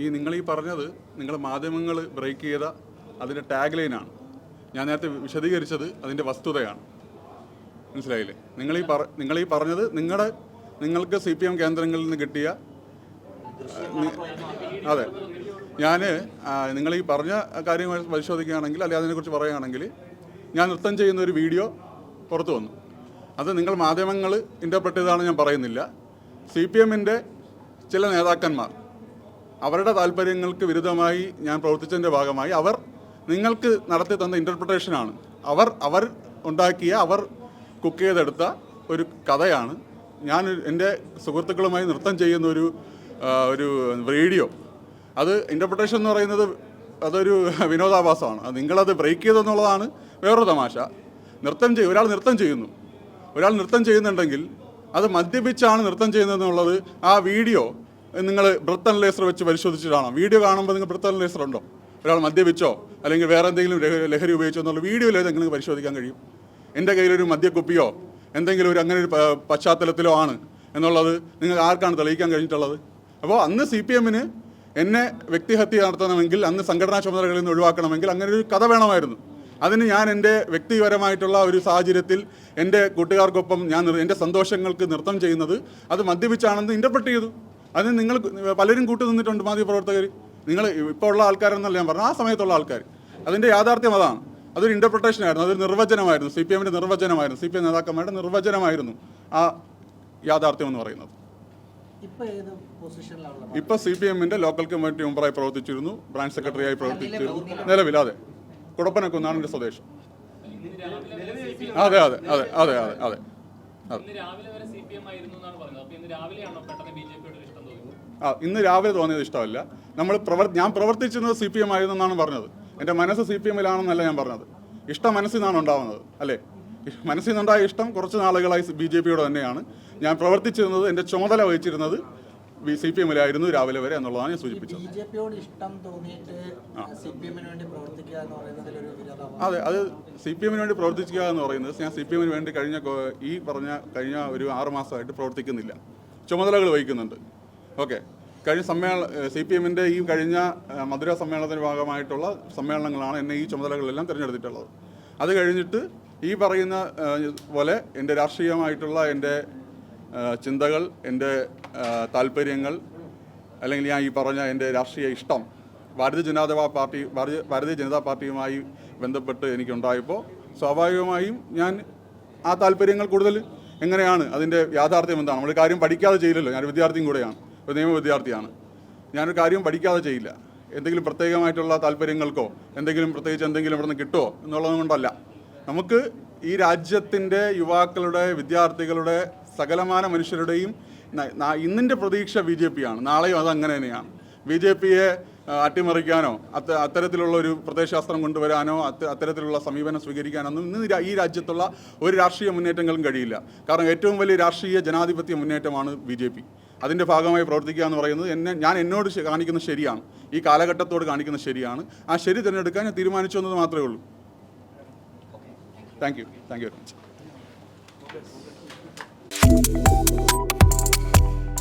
ഈ നിങ്ങൾ ഈ പറഞ്ഞത് നിങ്ങൾ മാധ്യമങ്ങൾ ബ്രേക്ക് ചെയ്ത അതിന്റെ ടാഗ് ലൈനാണ് ഞാൻ നേരത്തെ വിശദീകരിച്ചത് അതിന്റെ വസ്തുതയാണ്. മനസ്സിലായില്ലേ? നിങ്ങൾ ഈ പറ നിങ്ങൾ ഈ പറഞ്ഞത് നിങ്ങളുടെ നിങ്ങൾക്ക് സി പി എം കേന്ദ്രങ്ങളിൽ നിന്ന് കിട്ടിയ അതെ. ഞാൻ നിങ്ങൾ ഈ പറഞ്ഞ കാര്യങ്ങൾ പരിശോധിക്കുകയാണെങ്കിൽ അല്ലെങ്കിൽ അതിനെക്കുറിച്ച് പറയുകയാണെങ്കിൽ ഞാൻ നൃത്തം ചെയ്യുന്ന ഒരു വീഡിയോ പുറത്തു വന്നു. അത് നിങ്ങൾ മാധ്യമങ്ങൾ ഇന്റർപ്രറ്റ് ചെയ്താണ് ഞാൻ പറയുന്നില്ല. സി പി എമ്മിന്റെ ചില നേതാക്കന്മാർ അവരുടെ താല്പര്യങ്ങൾക്ക് വിരുദ്ധമായി ഞാൻ പ്രവർത്തിച്ചതിന്റെ ഭാഗമായി അവർ നിങ്ങൾക്ക് നടത്തി തന്ന ഇന്റർപ്രിട്ടേഷനാണ് അവർ അവർ ഉണ്ടാക്കിയ അവർ കുക്ക് ചെയ്തെടുത്ത ഒരു കഥയാണ്. ഞാൻ എന്റെ സുഹൃത്തുക്കളുമായി നൃത്തം ചെയ്യുന്ന ഒരു ഒരു റേഡിയോ അത് ഇന്റർപ്രിട്ടേഷൻ എന്ന് പറയുന്നത് അതൊരു വിനോദാഭാസമാണ്. അത് നിങ്ങളത് ബ്രേക്ക് ചെയ്തെന്നുള്ളതാണ് വേറൊരു തമാശ. നൃത്തം ചെയ്യും ഒരാൾ നൃത്തം ചെയ്യുന്നു. ഒരാൾ നൃത്തം ചെയ്യുന്നുണ്ടെങ്കിൽ അത് മദ്യപിച്ചാണ് നൃത്തം ചെയ്യുന്നതെന്നുള്ളത് ആ വീഡിയോ നിങ്ങൾ ബ്രത്ത് അനലൈസർ വെച്ച് പരിശോധിച്ചിട്ടാണോ? വീഡിയോ കാണുമ്പോൾ നിങ്ങൾ ബ്രത്ത് അനലൈസർ ഉണ്ടോ? ഒരാൾ മദ്യപിച്ചോ? അല്ലെങ്കിൽ വേറെ എന്തെങ്കിലും ലഹ- ലഹരി ഉപയോഗിച്ചോ എന്നുള്ള വീഡിയോയിൽ ഏതെങ്കിലും പരിശോധിക്കാൻ കഴിയും. എന്റെ കയ്യിലൊരു മദ്യക്കുപ്പിയോ എന്തെങ്കിലും ഒരു അങ്ങനെ ഒരു പശ്ചാത്തലത്തിലോ ആണ് എന്നുള്ളത് നിങ്ങൾക്ക് ആർക്കാണ് തെളിയിക്കാൻ കഴിഞ്ഞിട്ടുള്ളത്? അപ്പോൾ അന്ന് സി പി എമ്മിന് എന്നെ വ്യക്തിഹത്യ നടത്തണമെങ്കിൽ അന്ന് സംഘടനാ ചുമതലകളിൽ നിന്ന് ഒഴിവാക്കണമെങ്കിൽ അങ്ങനെ ഒരു കഥ വേണമായിരുന്നു. അതിന് ഞാൻ എന്റെ വ്യക്തിപരമായിട്ടുള്ള ഒരു സാഹചര്യത്തിൽ എന്റെ കൂട്ടുകാർക്കൊപ്പം ഞാൻ എന്റെ സന്തോഷങ്ങൾക്ക് നൃത്തം ചെയ്യുന്നത് അത് മദ്യപിച്ചാണെന്ന് ഇന്റർപ്രറ്റ് ചെയ്തു. അതിന് നിങ്ങൾ പലരും കൂട്ടു നിന്നിട്ടുണ്ട് മാധ്യമപ്രവർത്തകർ നിങ്ങൾ ഇപ്പോൾ ഉള്ള ആൾക്കാരെന്നല്ല ഞാൻ പറഞ്ഞു ആ സമയത്തുള്ള ആൾക്കാർ അതിന്റെ യാഥാർത്ഥ്യം അതാണ്. അതൊരു ഇന്റർപ്രിട്ടേഷൻ ആയിരുന്നു. അതൊരു നിർവചനമായിരുന്നു. സി പി എമ്മിന്റെ നിർവചനമായിരുന്നു. സി പി എം നേതാക്കന്മാരുടെ നിർവചനമായിരുന്നു ആ യാഥാർത്ഥ്യം എന്ന് പറയുന്നത്. ഇപ്പോൾ സി പി എമ്മിന്റെ ലോക്കൽ കമ്മിറ്റി മെമ്പറായി പ്രവർത്തിച്ചിരുന്നു. ബ്രാഞ്ച് സെക്രട്ടറിയായി പ്രവർത്തിച്ചിരുന്നു. നിലവിൽ അതെ. കുടപ്പനക്കുന്നാണ് എന്റെ സ്വദേശം. അതെ അതെ അതെ അതെ അതെ അതെ. ആ. ഇന്ന് രാവിലെ തോന്നിയത്? ഇഷ്ടമല്ല. നമ്മൾ പ്രവർ ഞാൻ പ്രവർത്തിച്ചിരുന്നത് സി പി എം ആയിരുന്നെന്നാണ് പറഞ്ഞത്. എന്റെ മനസ്സ് സി പി എമ്മിലാണെന്നല്ല ഞാൻ പറഞ്ഞത്. ഇഷ്ടം മനസ്സിൽ നിന്നാണ് ഉണ്ടാവുന്നത് അല്ലേ? മനസ്സിൽ നിന്നുണ്ടായ ഇഷ്ടം കുറച്ച് നാളുകളായി ബി ജെ പിയോട് തന്നെയാണ്. ഞാൻ പ്രവർത്തിച്ചിരുന്നത് എന്റെ ചുമതല വഹിച്ചിരുന്നത് സി പി എമ്മിലായിരുന്നു രാവിലെ വരെ എന്നുള്ളതാണ് ഞാൻ സൂചിപ്പിച്ചത്. ബി അതെ അത് സി പി എമ്മിന് വേണ്ടി പ്രവർത്തിക്കുക എന്ന് പറയുന്നത് ഞാൻ സി പി എമ്മിന് വേണ്ടി കഴിഞ്ഞ ഈ പറഞ്ഞ കഴിഞ്ഞ ഒരു ആറ് മാസമായിട്ട് പ്രവർത്തിക്കുന്നില്ല. ചുമതലകൾ വഹിക്കുന്നുണ്ട്. ഓക്കെ. കഴിഞ്ഞ സമ്മേളന സി പി എമ്മിന്റെ ഈ കഴിഞ്ഞ മധുര സമ്മേളനത്തിന്റെ ഭാഗമായിട്ടുള്ള സമ്മേളനങ്ങളാണ് എന്നെ ഈ ചുമതലകളെല്ലാം തിരഞ്ഞെടുത്തിട്ടുള്ളത്. അത് കഴിഞ്ഞിട്ട് ഈ പറയുന്ന പോലെ എന്റെ രാഷ്ട്രീയമായിട്ടുള്ള എന്റെ ചിന്തകൾ എന്റെ താല്പര്യങ്ങൾ അല്ലെങ്കിൽ ഞാൻ ഈ പറഞ്ഞ എന്റെ രാഷ്ട്രീയ ഇഷ്ടം ഭാരതീയ ജനതാ പാർട്ടി ഭാരതീയ ജനതാ പാർട്ടിയുമായി ബന്ധപ്പെട്ട് എനിക്കുണ്ടായപ്പോൾ സ്വാഭാവികമായും ഞാൻ ആ താല്പര്യങ്ങൾ കൂടുതൽ എങ്ങനെയാണ് അതിന്റെ യാഥാർത്ഥ്യം എന്താണ്? നമ്മൾ കാര്യം പഠിക്കാതെ ചെയ്യില്ലല്ലോ ഞാൻ വിദ്യാർത്ഥിയും കൂടെയാണ് ഒരു നിയമ വിദ്യാർത്ഥിയാണ്. ഞാനൊരു കാര്യം പഠിക്കാതെ ചെയ്യില്ല. എന്തെങ്കിലും പ്രത്യേകമായിട്ടുള്ള താല്പര്യങ്ങൾക്കോ എന്തെങ്കിലും പ്രത്യേകിച്ച് എന്തെങ്കിലും ഇവിടെ നിന്ന് കിട്ടുമോ എന്നുള്ളത് കൊണ്ടല്ല. നമുക്ക് ഈ രാജ്യത്തിന്റെ യുവാക്കളുടെ വിദ്യാർത്ഥികളുടെ സകലമാന മനുഷ്യരുടെയും ഇന്നിന്റെ പ്രതീക്ഷ ബി ജെ പി ആണ് നാളെയും അത് അങ്ങനെ തന്നെയാണ്. ബി ജെ പിയെ അട്ടിമറിക്കാനോ അത്ത അത്തരത്തിലുള്ള ഒരു പ്രത്യയശാസ്ത്രം കൊണ്ടുവരാനോ അത്ത അത്തരത്തിലുള്ള സമീപനം സ്വീകരിക്കാനൊന്നും ഇന്ന് ഈ രാജ്യത്തുള്ള ഒരു രാഷ്ട്രീയ മുന്നേറ്റങ്ങളും കഴിയില്ല. കാരണം ഏറ്റവും വലിയ രാഷ്ട്രീയ ജനാധിപത്യ മുന്നേറ്റമാണ് ബി ജെ പി. അതിന്റെ ഭാഗമായി പ്രവർത്തിക്കുക എന്ന് പറയുന്നത് എന്നെ ഞാൻ എന്നോട് കാണിക്കുന്ന ശരിയാണ്. ഈ കാലഘട്ടത്തോട് കാണിക്കുന്ന ശരിയാണ്. ആ ശരി തിരഞ്ഞെടുക്കാൻ ഞാൻ തീരുമാനിച്ചു എന്നത് മാത്രമേ ഉള്ളൂ. Thank you thank you very much